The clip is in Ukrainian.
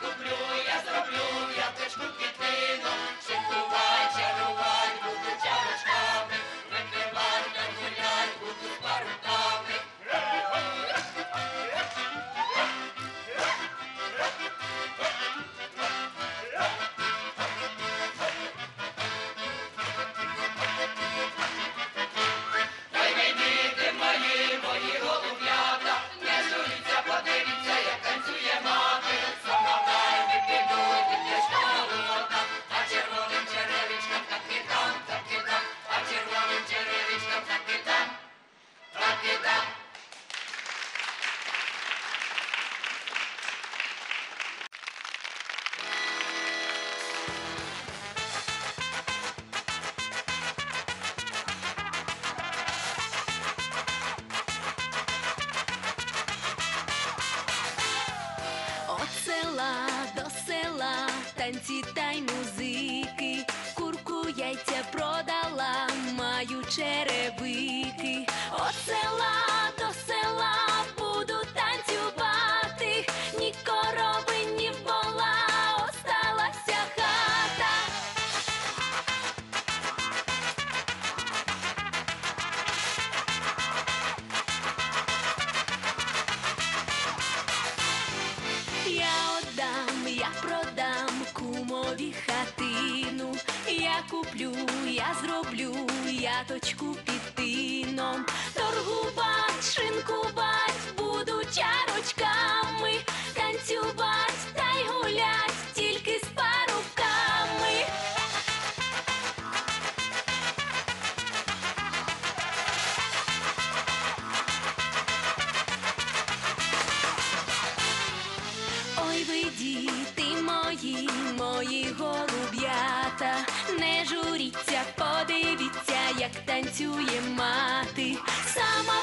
Black Blue, Yes, Blue. Танці та й музики. Курку яйця продала, маю черевики. Куплю, я зроблю яточку під тином. Торгувать, шинкувать буду чарочками, танцювать та й гулять тільки з парубками. Ой, ви діти мої, мої голуб'ята, не журіться, подивіться, як танцює мати. Сама